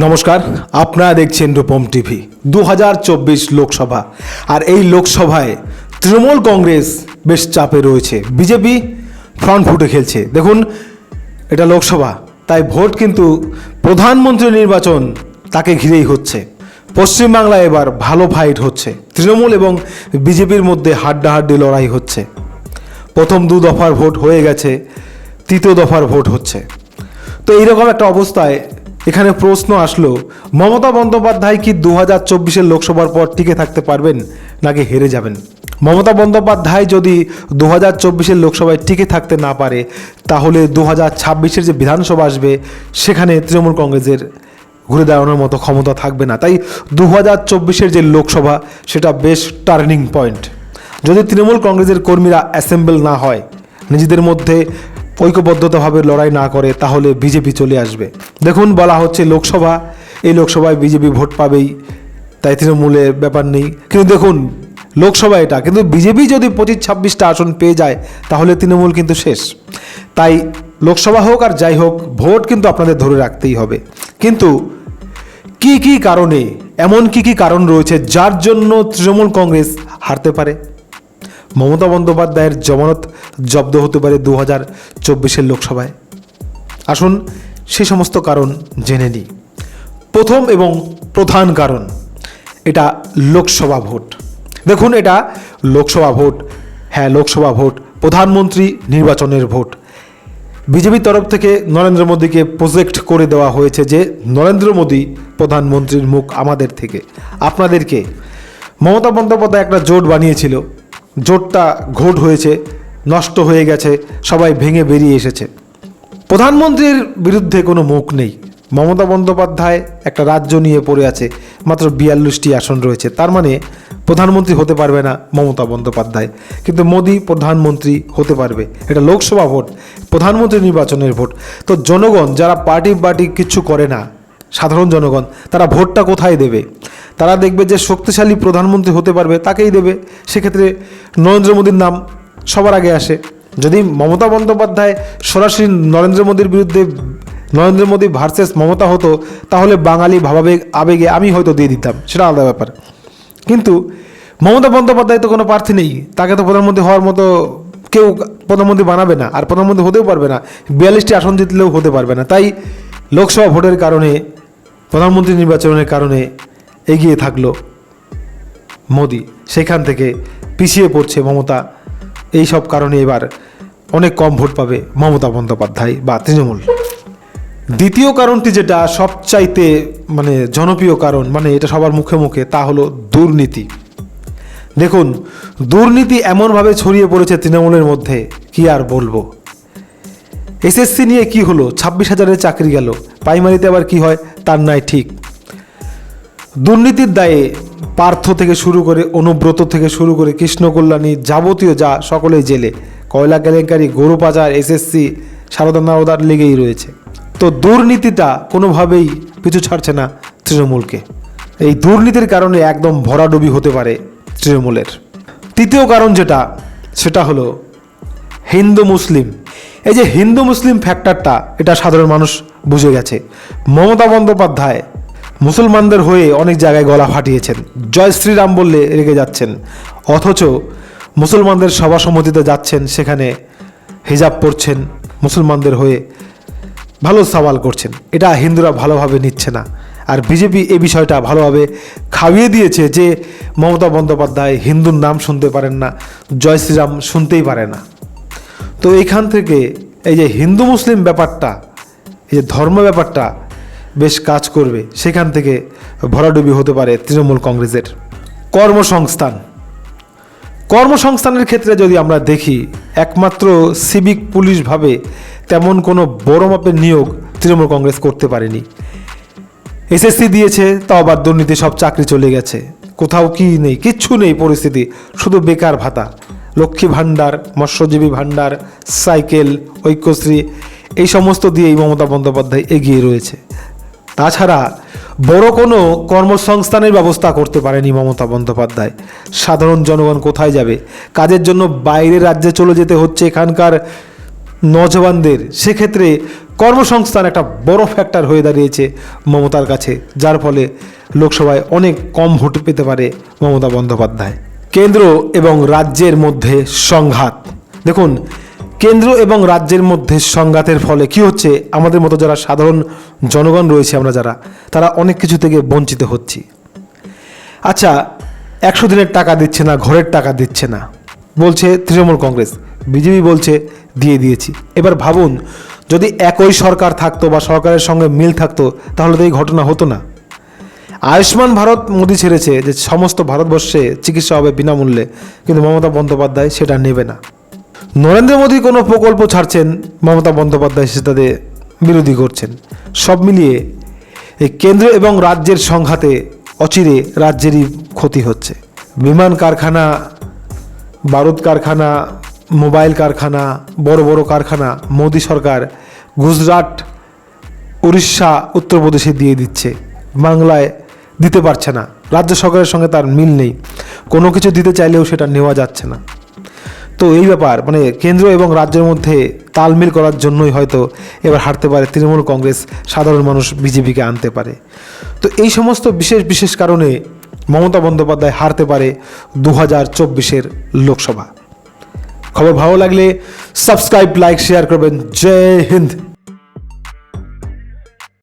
নমস্কার, আপনারা দেখছেন রূপম টিভি দু হাজার চব্বিশ লোকসভা। আর এই লোকসভায় তৃণমূল কংগ্রেস বেশ চাপে রয়েছে, বিজেপি ফ্রন্ট ফুটে খেলছে। দেখুন, এটা লোকসভা, তাই ভোট কিন্তু প্রধানমন্ত্রী নির্বাচন তাকে ঘিরেই হচ্ছে। পশ্চিমবাংলায় এবার ভালো ফাইট হচ্ছে, তৃণমূল এবং বিজেপির মধ্যে হাড্ডাহাড্ডি লড়াই হচ্ছে। প্রথম দু দফার ভোট হয়ে গেছে, তৃতীয় দফার ভোট হচ্ছে। তো এইরকম একটা অবস্থায় এখানে প্রশ্ন আসলো, মমতা বন্দ্যোপাধ্যায় কি দু হাজার চব্বিশের লোকসভার পর টিকে থাকতে পারবেন নাকি হেরে যাবেন? মমতা বন্দ্যোপাধ্যায় যদি দু হাজার চব্বিশের লোকসভায় টিকে থাকতে না পারে, তাহলে দু হাজার ছাব্বিশের যে বিধানসভা আসবে, সেখানে তৃণমূল কংগ্রেসের ঘুরে দাঁড়ানোর মতো ক্ষমতা থাকবে না। তাই দু হাজার চব্বিশের যে লোকসভা, সেটা বেশ টার্নিং পয়েন্ট যদি তৃণমূল কংগ্রেসের কর্মীরা অ্যাসেম্বল না হয়, নিজেদের মধ্যে ঐক্যবদ্ধতাভাবে লড়াই না করে, তাহলে বিজেপি চলে আসবে। দেখুন, বলা হচ্ছে লোকসভা। এই লোকসভায় বিজেপি ভোট পাবেই, তাই তৃণমূলের ব্যাপার নেই। কিন্তু দেখুন, লোকসভা এটা। কিন্তু বিজেপি যদি পঁচিশ ছাব্বিশটা আসন পেয়ে যায়, তাহলে তৃণমূল কিন্তু শেষ। তাই লোকসভা হোক আর যাই হোক, ভোট কিন্তু আপনাদের ধরে রাখতেই হবে। কিন্তু কি কি কারণে, এমন কি কি কারণ রয়েছে, যার জন্য তৃণমূল কংগ্রেস হারতে পারে? মমতা বন্দ্যোপাধ্যায়ের জমানত জব্দ হতে পারে দু হাজার চব্বিশের লোকসভায়। আসুন সে সমস্ত কারণ জেনে নিই। প্রথম এবং প্রধান কারণ, এটা লোকসভা ভোট। দেখুন এটা লোকসভা ভোট। হ্যাঁ লোকসভা ভোট, প্রধানমন্ত্রী নির্বাচনের ভোট। বিজেপির তরফ থেকে নরেন্দ্র মোদীকে প্রজেক্ট করে দেওয়া হয়েছে যে নরেন্দ্র মোদী প্রধানমন্ত্রীর মুখ আমাদের থেকে। আপনাদেরকে মমতা বন্দ্যোপাধ্যায় একটা জোট বানিয়েছিল। জোটটা ঘোট হয়েছে, নষ্ট হয়ে গেছে, সবাই ভেঙে বেরিয়ে এসেছে। প্রধানমন্ত্রীর বিরুদ্ধে কোনো মুখ নেই। মমতা বন্দ্যোপাধ্যায় একটা রাজ্য নিয়ে পড়ে আছে, মাত্র বিয়াল্লিশটি আসন রয়েছে। তার মানে প্রধানমন্ত্রী হতে পারবে না মমতা বন্দ্যোপাধ্যায়। কিন্তু মোদী প্রধানমন্ত্রী হতে পারবে। এটা লোকসভা ভোট, প্রধানমন্ত্রী নির্বাচনের ভোট। তো জনগণ, যারা পার্টি পার্টি কিছু করে না সাধারণ জনগণ, তারা ভোটটা কোথায় দেবে? তারা দেখবে যে শক্তিশালী প্রধানমন্ত্রী হতে পারবে, তাকেই দেবে। সেক্ষেত্রে নরেন্দ্র মোদীর নাম সবার আগে আসে। যদি মমতা বন্দ্যোপাধ্যায় সরাসরি নরেন্দ্র মোদীর বিরুদ্ধে, নরেন্দ্র মোদী ভার্সেস মমতা হতো, তাহলে বাঙালি ভাবাবেগ আবেগে আমি হয়তো দিয়ে দিতাম, সেটা আলাদা ব্যাপার। কিন্তু মমতা বন্দ্যোপাধ্যায় তো কোনো প্রার্থী নেই, তাকে তো প্রধানমন্ত্রী হওয়ার মতো কেউ প্রধানমন্ত্রী বানাবে না, আর প্রধানমন্ত্রী হতেও পারবে না। বিয়াল্লিশটি আসন জিতলেও হতে পারবে না। তাই লোকসভা ভোটের কারণে প্রধানমন্ত্রী নির্বাচনের কারণে এগিয়ে থাকল মোদি। সেখান থেকে পিছিয়ে পড়ছে মমতা। এই সব কারণে এবার অনেক কম ভোট পাবে মমতা বন্দ্যোপাধ্যায় বা তৃণমূল। দ্বিতীয় কারণটি যেটা সবচাইতে মানে জনপ্রিয় কারণ মানে এটা সবার মুখে মুখে, তা হলো দুর্নীতি। দেখুন, দুর্নীতি এমনভাবে ছড়িয়ে পড়েছে তৃণমূলের মধ্যে, কি আর বলব? এসএসসি নিয়ে কি হলো? ছাব্বিশ হাজারের চাকরি গেল। প্রাইমারিতে আবার কি হয়? তার নাই ঠিক। দুর্নীতির দায়ে পার্থ থেকে শুরু করে অনুব্রত থেকে শুরু করে কৃষ্ণকল্যাণী যাবতীয় যা সকলেই জেলে। কয়লা কেলেঙ্কারি, গরু পাচার, এসএসসি, সারদা নারদার লেগেই রয়েছে। তো দুর্নীতিটা কোনোভাবেই পিছু ছাড়ছে না তৃণমূলকে। এই দুর্নীতির কারণে একদম ভরাডুবি হতে পারে তৃণমূলের। তৃতীয় কারণ যেটা, সেটা হলো হিন্দু মুসলিম। এই যে হিন্দু মুসলিম ফ্যাক্টরটা এটা সাধারণ মানুষ বুঝে গেছে। মমতা বন্দ্যোপাধ্যায় মুসলমানদের হয়ে অনেক জায়গায় গলা ফাটিয়েছেন। জয় শ্রীরাম বললে রেগে যাচ্ছেন। অথচ মুসলমানদের সভা সমিতিতে যাচ্ছেন, সেখানে হিজাব পরছেন, মুসলমানদের হয়ে ভালো সওয়াল করছেন। এটা হিন্দুরা ভালোভাবে নিচ্ছে না। আর বিজেপি এই বিষয়টা ভালোভাবে খাইয়ে দিয়েছে যে মমতা বন্দ্যোপাধ্যায় হিন্দুর নাম শুনতে পারেন না, জয় শ্রীরাম শুনতেই পারে না। তো এইখান থেকে এই যে হিন্দু মুসলিম ব্যাপারটা, এই যে ধর্ম ব্যাপারটা বেশ কাজ করবে, সেখান থেকে ভরাডুবি হতে পারে তৃণমূল কংগ্রেসের কর্মসংস্থান। কর্মসংস্থানের ক্ষেত্রে যদি আমরা দেখি, একমাত্র সিভিক পুলিশভাবে তেমন কোনো বড় মাপের নিয়োগ তৃণমূল কংগ্রেস করতে পারেনি। এসএসসি দিয়েছে, তাও আবার দুর্নীতি, সব চাকরি চলে গেছে। কোথাও কি নেই, কিচ্ছু নেই পরিস্থিতি, শুধু বেকার ভাতা। লক্ষ্মী ভাণ্ডার, মৎস্যজীবী ভাণ্ডার, সাইকেল, ঐক্যশ্রী, এই সমস্ত দিয়েই মমতা বন্দ্যোপাধ্যায় এগিয়ে রয়েছে। তাছাড়া বড় কোনো কর্মসংস্থানের ব্যবস্থা করতে পারেনি মমতা বন্দ্যোপাধ্যায়। সাধারণ জনগণ কোথায় যাবে? কাজের জন্য বাইরের রাজ্যে চলে যেতে হচ্ছে এখানকার নজওয়ানদের। সেক্ষেত্রে কর্মসংস্থান একটা বড় ফ্যাক্টর হয়ে দাঁড়িয়েছে মমতার কাছে, যার ফলে লোকসভায় অনেক কম ভোট পেতে পারে মমতা বন্দ্যোপাধ্যায়। কেন্দ্র এবং রাজ্যের মধ্যে সংঘাত। দেখুন, কেন্দ্র এবং রাজ্যের মধ্যে সংঘাতের ফলে কি হচ্ছে? আমাদের মতো যারা সাধারণ জনগণ রয়েছে আমরা যারা, তারা অনেক কিছু থেকে বঞ্চিত হচ্ছি। আচ্ছা একশো দিনের টাকা দিচ্ছে না, ঘরের টাকা দিচ্ছে না, বলছে তৃণমূল কংগ্রেস। বিজেপি বলছে, দিয়ে দিয়েছি। এবার ভাবুন, যদি একই সরকার থাকতো বা সরকারের সঙ্গে মিল থাকতো, তাহলে তো এই ঘটনা হতো না। আয়ুষ্মান ভারত মোদী ছেড়েছে যে সমস্ত ভারতবর্ষে চিকিৎসা হবে বিনামূল্যে, কিন্তু মমতা বন্দ্যোপাধ্যায় সেটা নেবে না। নরেন্দ্র মোদী কোনো প্রকল্প ছাড়ছেন, মমতা বন্দ্যোপাধ্যায় সেটাতে বিরোধী করছেন। সব মিলিয়ে এই কেন্দ্র এবং রাজ্যের সংঘাতে অচিরে রাজ্যেরই ক্ষতি হচ্ছে। বিমান কারখানা, বারুদ কারখানা, মোবাইল কারখানা, বড় বড় কারখানা মোদী সরকার গুজরাট, উড়িষ্যা, উত্তরপ্রদেশে দিয়ে দিচ্ছে। বাংলায় দিতে পারছে না। রাজ্য সরকারের সঙ্গে তার মিল নেই। কোনো কিছু দিতে চাইলেও সেটা নেওয়া যাচ্ছে না। তো এই ব্যাপার মানে কেন্দ্র এবং রাজ্যের মধ্যে তালমিল করার জন্যই হয়তো এবার হারতে পারে তৃণমূল কংগ্রেস, সাধারণ মানুষ বিজেপিকে আনতে পারে। তো এই সমস্ত বিশেষ বিশেষ কারণে মমতা বন্দ্যোপাধ্যায় হারতে পারে দু হাজার চব্বিশের লোকসভা। খবর ভালো লাগলে সাবস্ক্রাইব, লাইক, শেয়ার করবেন। জয় হিন্দ।